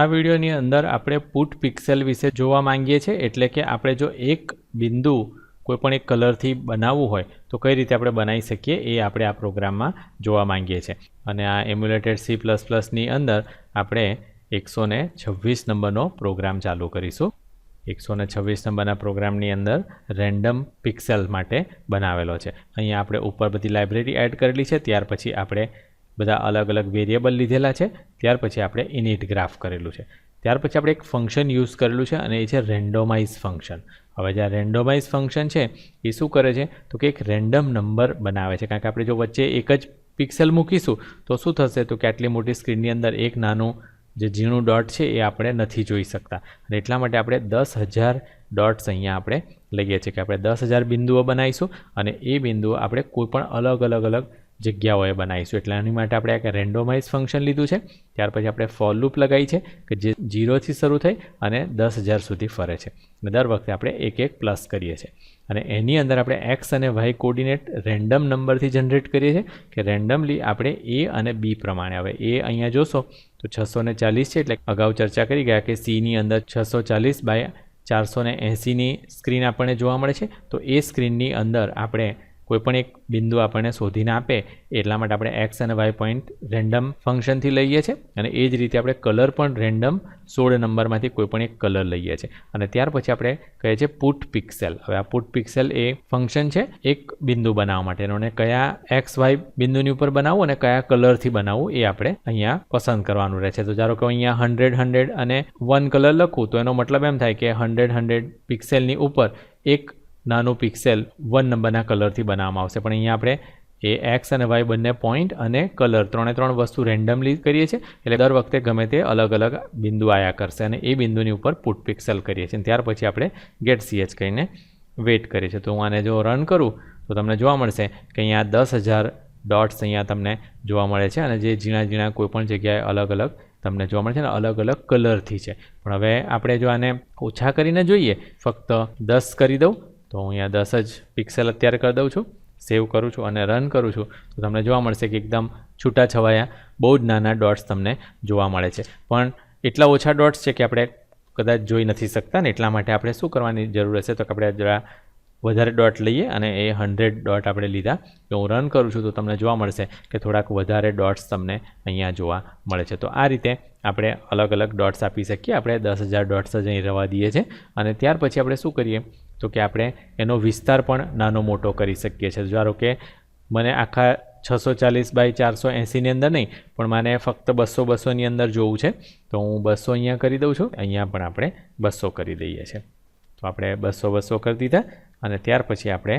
આ વિડીયોની અંદર આપણે પુટ પિક્સેલ વિશે જોવા માંગીએ છીએ, એટલે કે આપણે જો એક બિંદુ કોઈ પણ એક કલરથી બનાવવું હોય, તો કઈ રીતે આપણે બનાવી શકીએ એ આપણે આ પ્રોગ્રામમાં જોવા માંગીએ છીએ. અને આ એમ્યુલેટેડ સી પ્લસ પ્લસની અંદર આપણે એકસો છવ્વીસ નંબરનો પ્રોગ્રામ ચાલુ કરીશું. એકસો ને છવ્વીસ નંબરના પ્રોગ્રામની અંદર રેન્ડમ પિક્સેલ માટે બનાવેલો છે. અહીંયા આપણે ઉપર બધી લાઇબ્રેરી એડ કરેલી છે, ત્યાર પછી આપણે બધા અલગ અલગ વેરિયેબલ લીધેલા છે. ત્યાર પછી આપણે ઇનિટ ગ્રાફ કરેલું છે. ત્યાર પછી આપણે એક ફંક્શન યુઝ કરેલું છે અને એ છે રેન્ડોમાઇઝ ફંક્શન હવે જે આ રેન્ડોમાઇઝ ફંક્શન છે, એ શું કરે છે? તો કે એક રેન્ડમ નંબર બનાવે છે. કારણ કે આપણે જો વચ્ચે એક જ પિક્સેલ મૂકીશું, તો શું થશે? તો કે આટલી મોટી સ્ક્રીનની અંદર એક નાનું જે ઝીણું ડોટ છે, એ આપણે નથી જોઈ શકતા. અને એટલા માટે આપણે દસ હજાર ડોટ્સ અહીંયા આપણે લઈએ છીએ કે આપણે દસ હજાર બિંદુઓ બનાવીશું અને એ બિંદુઓ આપણે કોઈપણ અલગ અલગ અલગ જગ્યાઓએ બનાવીશું. એટલે એની માટે આપણે એક રેન્ડોમાઇઝ ફંક્શન લીધું છે. ત્યાર પછી આપણે ફોર લૂપ લગાવી છે કે જે જીરોથી શરૂ થઈ અને દસ હજાર સુધી ફરે છે. અને દર વખતે આપણે એક એક પ્લસ કરીએ છીએ. અને એની અંદર આપણે એક્સ અને વાય કોર્ડિનેટ રેન્ડમ નંબરથી જનરેટ કરીએ છીએ કે રેન્ડમલી આપણે એ અને બી પ્રમાણે. હવે એ અહીંયા જોશો તો છસો ચાલીસ છે એટલે અગાઉ ચર્ચા કરી ગયા કે સીની અંદર છસો ચાલીસ બાય ચારસો ને એંસીની સ્ક્રીન આપણને જોવા મળે છે. તો એ સ્ક્રીનની અંદર આપણે કોઈપણ એક બિંદુ આપણને શોધીને આપે, એટલા માટે આપણે એક્સ અને વાય પોઈન્ટ રેન્ડમ ફંક્શનથી લઈએ છીએ. અને એ જ રીતે આપણે કલર પણ રેન્ડમ સોળ નંબરમાંથી કોઈપણ એક કલર લઈએ છીએ. અને ત્યાર પછી આપણે કહીએ છીએ પુટ પિક્સેલ હવે આ પુટ પિક્સેલ એ ફંક્શન છે એક બિંદુ બનાવવા માટેનું. અને કયા એક્સ વાય બિંદુની ઉપર બનાવવું અને કયા કલરથી બનાવવું એ આપણે અહીંયા પસંદ કરવાનું રહે છે. તો ધારો કે અહીંયા હંડ્રેડ હંડ્રેડ અને વન કલર લખું, તો એનો મતલબ એમ થાય કે હંડ્રેડ હંડ્રેડ પિક્સેલની ઉપર એક નાનું પિક્સેલ વન નંબરના કલરથી બનાવવામાં આવશે. પણ અહીંયા આપણે એ એક્સ અને વાય બંને પોઈન્ટ અને કલર ત્રણે ત્રણ વસ્તુ રેન્ડમલી કરીએ છીએ. એટલે દર વખતે ગમે તે અલગ અલગ બિંદુ આયા કરશે અને એ બિંદુની ઉપર પુટ પિક્સેલ કરીએ છીએ. ત્યાર પછી આપણે ગેટ સીએચ કહીને વેઇટ કરીએ છીએ. તો હું આને જો રન કરું, તો તમને જોવા મળશે કે અહીંયા દસ હજાર ડોટ્સ અહીંયા તમને જોવા મળે છે અને જે ઝીણા ઝીણા કોઈપણ જગ્યાએ અલગ અલગ તમને જોવા મળે છે ને અલગ અલગ કલરથી છે. પણ હવે આપણે જો આને ઓછા કરીને જોઈએ, ફક્ત દસ કરી દઉં તો હું અહીંયા દસ જ પિક્સેલ અત્યારે કરી દઉં છું, સેવ કરું છું અને રન કરું છું. તો તમને જોવા મળશે કે એકદમ છૂટાછવાયા બહુ જ નાના ડોટ્સ તમને જોવા મળે છે. પણ એટલા ઓછા ડોટ્સ છે કે આપણે કદાચ જોઈ નથી શકતા ને એટલા માટે આપણે શું કરવાની જરૂર હશે? તો આપણે જરા વધારે ડોટ લઈએ અને એ હંડ્રેડ ડોટ આપણે લીધા. તો હું રન કરું છું તો તમને જોવા મળશે કે થોડાક વધારે ડોટ્સ તમને અહીંયા જોવા મળે છે. તો આ રીતે આપણે અલગ અલગ ડોટ્સ આપી શકીએ. આપણે દસ હજાર ડોટ્સ જ અહીં રવા દઈએ છીએ. અને ત્યાર પછી આપણે શું કરીએ? તો કે આપણે એનો વિસ્તાર પણ નાનો મોટો કરી શકીએ છીએ. ધારો કે મને આખા છસો ચાલીસ બાય ચારસો એંસીની અંદર નહીં, પણ મને ફક્ત બસો બસોની અંદર જોવું છે, તો હું બસો અહીંયા કરી દઉં છું, અહીંયા પણ આપણે બસો કરી દઈએ છીએ. તો આપણે બસો બસો કરી દીધા અને ત્યાર પછી આપણે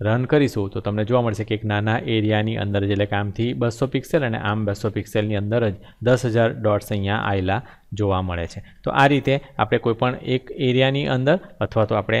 રન કરીશું. તો તમને જોવા મળશે કે એક નાના એરિયાની અંદર એટલે કે આમથી બસો પિક્સેલ અને આમ બસો પિક્સેલની અંદર જ દસ હજાર ડોટ્સ અહીંયા આવેલા જોવા મળે છે. તો આ રીતે આપણે કોઈપણ એક એરિયાની અંદર અથવા તો આપણે